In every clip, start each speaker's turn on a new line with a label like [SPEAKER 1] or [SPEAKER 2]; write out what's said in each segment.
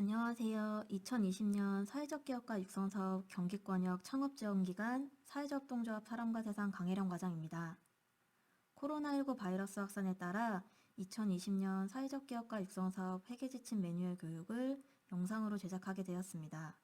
[SPEAKER 1] 안녕하세요. 2020년 사회적 기업가 육성 사업 경기권역 창업 지원 기간 사회적 동조합 사람과 세상 강혜령 과장입니다. 코로나19 바이러스 확산에 따라 2020년 사회적 기업가 육성 사업 회계 지침 매뉴얼 교육을 영상으로 제작하게 되었습니다.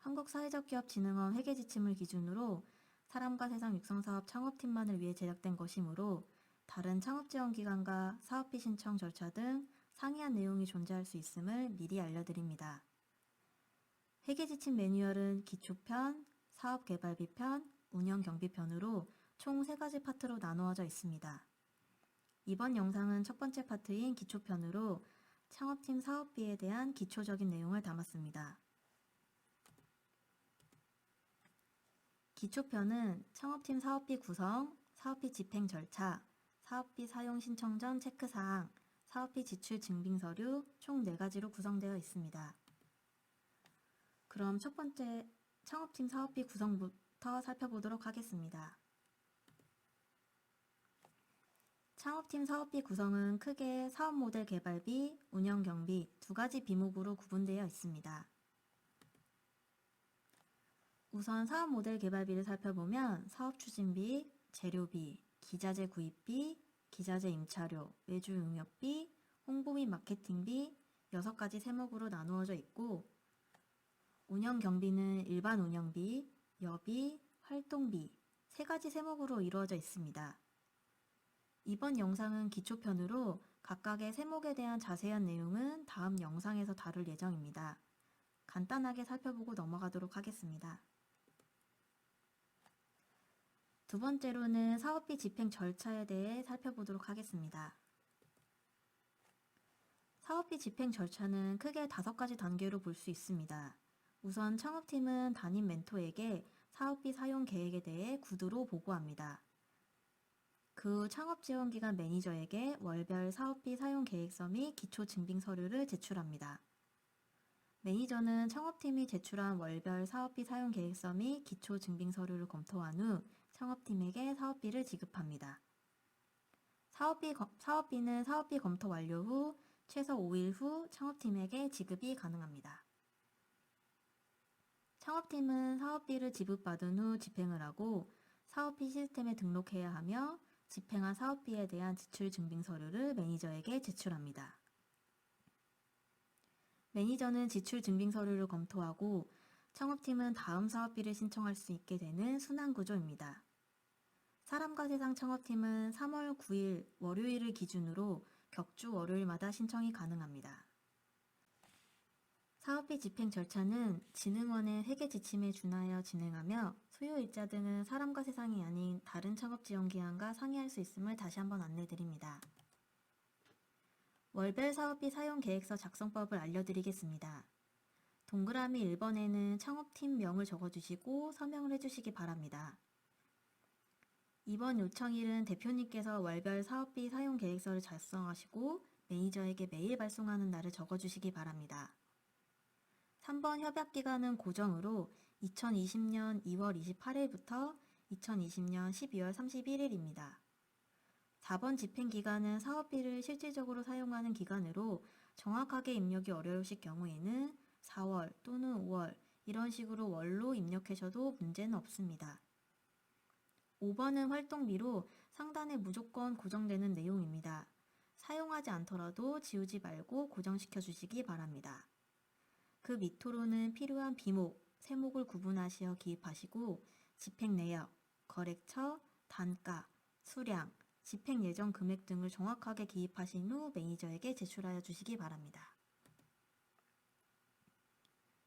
[SPEAKER 1] 한국사회적기업진흥원 회계 지침을 기준으로 사람과 세상 육성 사업 창업팀만을 위해 제작된 것이므로 다른 창업 지원 기관과 사업비 신청 절차 등 상이한 내용이 존재할 수 있음을 미리 알려드립니다. 회계지침 매뉴얼은 기초편, 사업개발비편, 운영경비편으로 총세 가지 파트로 나누어져 있습니다. 이번 영상은 첫 번째 파트인 기초편으로 창업팀 사업비에 대한 기초적인 내용을 담았습니다. 기초편은 창업팀 사업비 구성, 사업비 집행 절차, 사업비 사용 신청 전 체크사항, 사업비 지출 증빙 서류 총 4가지로 구성되어 있습니다. 그럼 첫 번째 창업팀 사업비 구성부터 살펴보도록 하겠습니다. 창업팀 사업비 구성은 크게 사업 모델 개발비, 운영 경비 두 가지 비목으로 구분되어 있습니다. 우선 사업 모델 개발비를 살펴보면 사업 추진비, 재료비, 기자재 구입비, 기자재 임차료, 외주 용역비, 홍보 및 마케팅비 6가지 세목으로 나누어져 있고 운영 경비는 일반 운영비, 여비, 활동비 세 가지 세목으로 이루어져 있습니다. 이번 영상은 기초편으로 각각의 세목에 대한 자세한 내용은 다음 영상에서 다룰 예정입니다. 간단하게 살펴보고 넘어가도록 하겠습니다. 두 번째로는 사업비 집행 절차에 대해 살펴보도록 하겠습니다. 사업비 집행 절차는 크게 다섯 가지 단계로 볼 수 있습니다. 우선 창업팀은 담임 멘토에게 사업비 사용 계획에 대해 구두로 보고합니다. 그 후 창업지원기관 매니저에게 월별 사업비 사용 계획서 및 기초 증빙 서류를 제출합니다. 매니저는 창업팀이 제출한 월별 사업비 사용 계획서 및 기초 증빙 서류를 검토한 후 창업팀에게 사업비를 지급합니다. 사업비, 검- 사업비는 사업비 검토 완료 후 최소 5일 후 창업팀에게 지급이 가능합니다. 창업팀은 사업비를 지급받은 후 집행을 하고 사업비 시스템에 등록해야 하며 집행한 사업비에 대한 지출 증빙 서류를 매니저에게 제출합니다. 매니저는 지출 증빙 서류를 검토하고 창업팀은 다음 사업비를 신청할 수 있게 되는 순환 구조입니다. 사람과 세상 창업팀은 3월 9일 월요일을 기준으로 격주 월요일마다 신청이 가능합니다. 사업비 집행 절차는 진흥원의 회계 지침에 준하여 진행하며 소요 일자 등은 사람과 세상이 아닌 다른 창업 지원 기관과 상의할 수 있음을 다시 한번 안내드립니다. 월별 사업비 사용 계획서 작성법을 알려드리겠습니다. 동그라미 1번에는 창업팀 명을 적어주시고 서명을 해주시기 바랍니다. 이번 요청일은 대표님께서 월별 사업비 사용 계획서를 작성하시고 매니저에게 메일 발송하는 날을 적어주시기 바랍니다. 3번 협약기간은 고정으로 2020년 2월 28일부터 2020년 12월 31일입니다. 4번 집행기간은 사업비를 실질적으로 사용하는 기간으로 정확하게 입력이 어려우실 경우에는 4월 또는 5월 이런 식으로 월로 입력하셔도 문제는 없습니다. 5번은 활동비로 상단에 무조건 고정되는 내용입니다. 사용하지 않더라도 지우지 말고 고정시켜 주시기 바랍니다. 그 밑으로는 필요한 비목, 세목을 구분하시어 기입하시고 집행 내역, 거래처, 단가, 수량, 집행 예정 금액 등을 정확하게 기입하신 후 매니저에게 제출하여 주시기 바랍니다.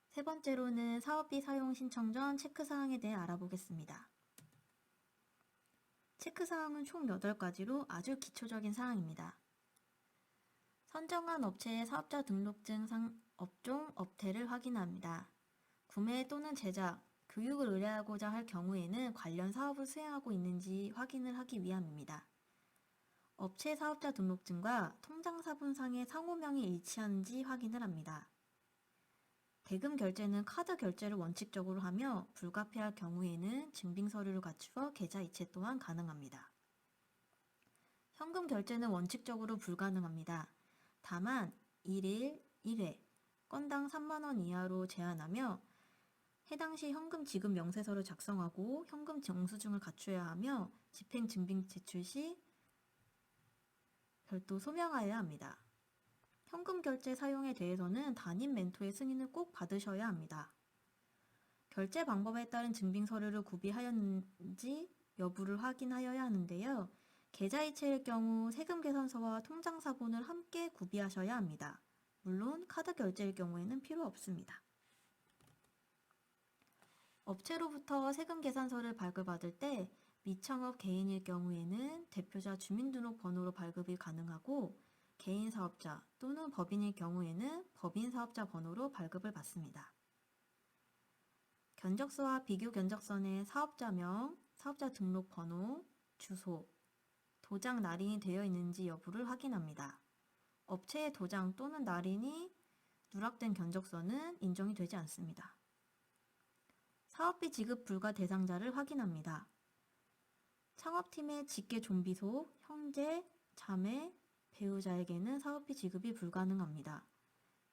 [SPEAKER 1] 세 번째로는 사업비 사용 신청 전 체크사항에 대해 알아보겠습니다. 체크사항은 총 8가지로 아주 기초적인 사항입니다. 선정한 업체의 사업자 등록증 상 업종, 업태를 확인합니다. 구매 또는 제작, 교육을 의뢰하고자 할 경우에는 관련 사업을 수행하고 있는지 확인을 하기 위함입니다. 업체 사업자 등록증과 통장사본상의 상호명이 일치하는지 확인을 합니다. 대금 결제는 카드 결제를 원칙적으로 하며 불가피할 경우에는 증빙 서류를 갖추어 계좌 이체 또한 가능합니다. 현금 결제는 원칙적으로 불가능합니다. 다만 1일 1회 건당 3만원 이하로 제한하며 해당 시 현금 지급 명세서를 작성하고 현금 영수증을 갖추어야 하며 집행 증빙 제출 시 별도 소명하여야 합니다. 현금 결제 사용에 대해서는 담임 멘토의 승인을 꼭 받으셔야 합니다. 결제 방법에 따른 증빙 서류를 구비하였는지 여부를 확인하여야 하는데요. 계좌이체일 경우 세금 계산서와 통장 사본을 함께 구비하셔야 합니다. 물론 카드 결제일 경우에는 필요 없습니다. 업체로부터 세금 계산서를 발급받을 때 미창업 개인일 경우에는 대표자 주민등록번호로 발급이 가능하고 개인 사업자 또는 법인일 경우에는 법인 사업자 번호로 발급을 받습니다. 견적서와 비교 견적서에 사업자명, 사업자 등록 번호, 주소, 도장 날인이 되어 있는지 여부를 확인합니다. 업체의 도장 또는 날인이 누락된 견적서는 인정이 되지 않습니다. 사업비 지급 불가 대상자를 확인합니다. 창업팀의 직계 좀비속, 형제, 자매, 배우자에게는 사업비 지급이 불가능합니다.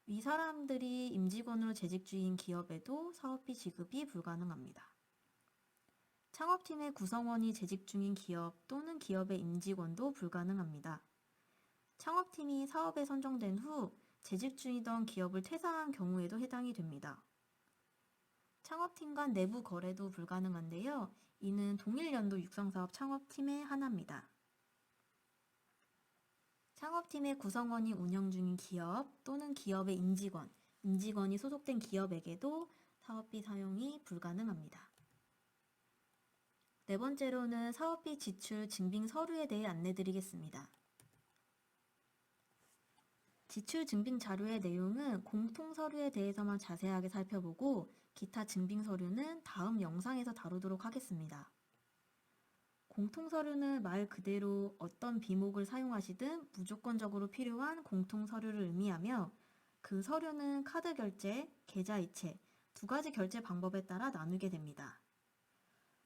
[SPEAKER 1] 위 사람들이 임직원으로 재직 중인 기업에도 사업비 지급이 불가능합니다. 창업팀의 구성원이 재직 중인 기업 또는 기업의 임직원도 불가능합니다. 창업팀이 사업에 선정된 후 재직 중이던 기업을 퇴사한 경우에도 해당이 됩니다. 창업팀 간 내부 거래도 불가능한데요. 이는 동일 연도 육성사업 창업팀에 한합니다. 창업팀의 구성원이 운영 중인 기업 또는 기업의 임직원, 임직원이 소속된 기업에게도 사업비 사용이 불가능합니다. 네 번째로는 사업비 지출 증빙 서류에 대해 안내드리겠습니다. 지출 증빙 자료의 내용은 공통 서류에 대해서만 자세하게 살펴보고 기타 증빙 서류는 다음 영상에서 다루도록 하겠습니다. 공통 서류는 말 그대로 어떤 비목을 사용하시든 무조건적으로 필요한 공통 서류를 의미하며 그 서류는 카드 결제, 계좌 이체 두 가지 결제 방법에 따라 나누게 됩니다.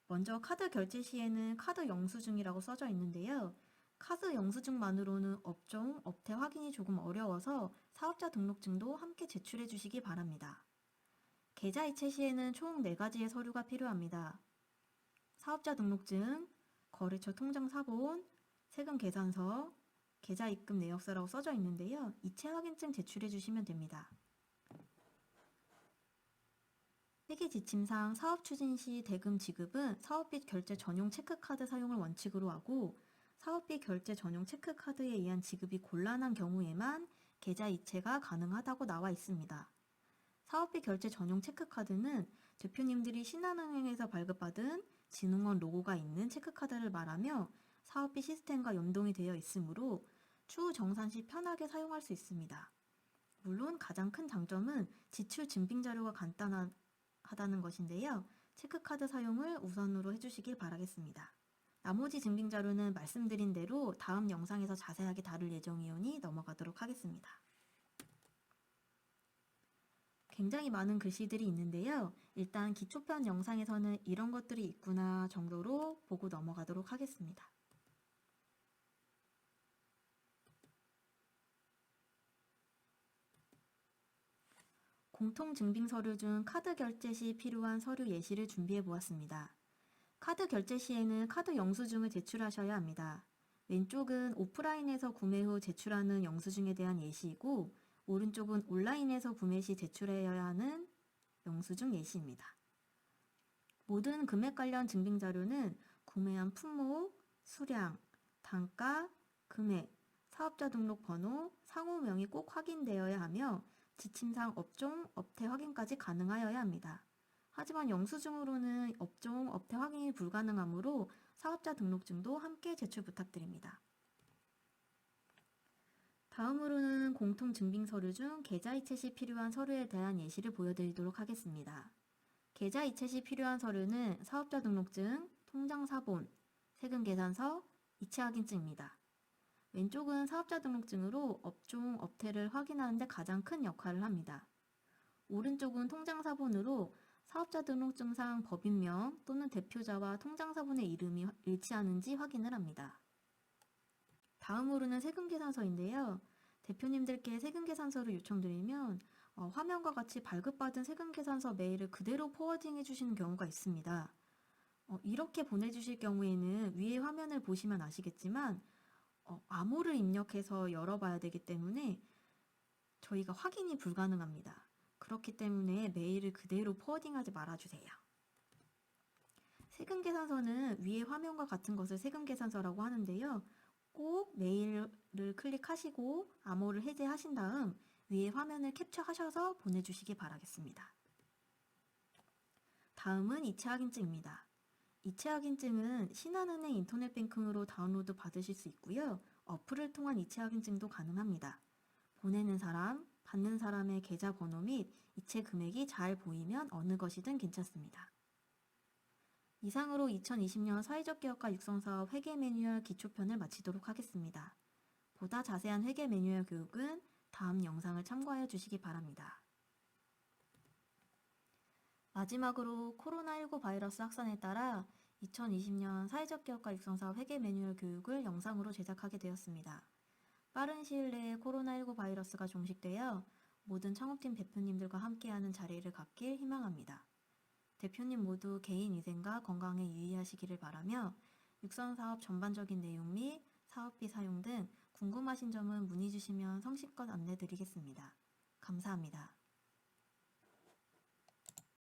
[SPEAKER 1] 먼저 카드 결제 시에는 카드 영수증이라고 써져 있는데요. 카드 영수증만으로는 업종, 업태 확인이 조금 어려워서 사업자 등록증도 함께 제출해 주시기 바랍니다. 계좌 이체 시에는 총 4가지의 서류가 필요합니다. 사업자 등록증, 거래처 통장 사본, 세금 계산서, 계좌 입금 내역서라고 써져 있는데요. 이체 확인증 제출해 주시면 됩니다. 회계 지침상 사업 추진 시 대금 지급은 사업비 결제 전용 체크카드 사용을 원칙으로 하고 사업비 결제 전용 체크카드에 의한 지급이 곤란한 경우에만 계좌 이체가 가능하다고 나와 있습니다. 사업비 결제 전용 체크카드는 대표님들이 신한은행에서 발급받은 진흥원 로고가 있는 체크카드를 말하며 사업비 시스템과 연동이 되어 있으므로 추후 정산 시 편하게 사용할 수 있습니다. 물론 가장 큰 장점은 지출 증빙 자료가 간단하다는 것인데요. 체크카드 사용을 우선으로 해주시길 바라겠습니다. 나머지 증빙 자료는 말씀드린 대로 다음 영상에서 자세하게 다룰 예정이오니 넘어가도록 하겠습니다. 굉장히 많은 글씨들이 있는데요. 일단 기초편 영상에서는 이런 것들이 있구나 정도로 보고 넘어가도록 하겠습니다. 공통 증빙 서류 중 카드 결제 시 필요한 서류 예시를 준비해 보았습니다. 카드 결제 시에는 카드 영수증을 제출하셔야 합니다. 왼쪽은 오프라인에서 구매 후 제출하는 영수증에 대한 예시이고 오른쪽은 온라인에서 구매 시 제출해야 하는 영수증 예시입니다. 모든 금액 관련 증빙 자료는 구매한 품목, 수량, 단가, 금액, 사업자 등록 번호, 상호명이 꼭 확인되어야 하며 지침상 업종, 업태 확인까지 가능하여야 합니다. 하지만 영수증으로는 업종, 업태 확인이 불가능하므로 사업자 등록증도 함께 제출 부탁드립니다. 다음으로는 공통 증빙 서류 중 계좌 이체 시 필요한 서류에 대한 예시를 보여드리도록 하겠습니다. 계좌 이체 시 필요한 서류는 사업자 등록증, 통장 사본, 세금 계산서, 이체 확인증입니다. 왼쪽은 사업자 등록증으로 업종, 업태를 확인하는 데 가장 큰 역할을 합니다. 오른쪽은 통장 사본으로 사업자 등록증상 법인명 또는 대표자와 통장 사본의 이름이 일치하는지 확인을 합니다. 다음으로는 세금 계산서인데요. 대표님들께 세금 계산서를 요청드리면 어, 화면과 같이 발급받은 세금 계산서 메일을 그대로 포워딩해 주시는 경우가 있습니다. 어, 이렇게 보내주실 경우에는 위에 화면을 보시면 아시겠지만 어, 암호를 입력해서 열어봐야 되기 때문에 저희가 확인이 불가능합니다. 그렇기 때문에 메일을 그대로 포워딩하지 말아주세요. 세금 계산서는 위에 화면과 같은 것을 세금 계산서라고 하는데요. 꼭 메일을 클릭하시고 암호를 해제하신 다음 위에 화면을 캡처하셔서 보내주시기 바라겠습니다. 다음은 이체 확인증입니다. 이체 확인증은 신한은행 인터넷 뱅킹으로 다운로드 받으실 수 있고요. 어플을 통한 이체 확인증도 가능합니다. 보내는 사람, 받는 사람의 계좌 번호 및 이체 금액이 잘 보이면 어느 것이든 괜찮습니다. 이상으로 2020년 사회적 개혁과 육성사업 회계 매뉴얼 기초편을 마치도록 하겠습니다. 보다 자세한 회계 매뉴얼 교육은 다음 영상을 참고하여 주시기 바랍니다. 마지막으로 코로나19 바이러스 확산에 따라 2020년 사회적 개혁과 육성사업 회계 매뉴얼 교육을 영상으로 제작하게 되었습니다. 빠른 시일 내에 코로나19 바이러스가 종식되어 모든 창업팀 대표님들과 함께하는 자리를 갖길 희망합니다. 대표님 모두 개인 위생과 건강에 유의하시기를 바라며 육성사업 전반적인 내용 및 사업비 사용 등 궁금하신 점은 문의 주시면 성실껏 안내 드리겠습니다. 감사합니다.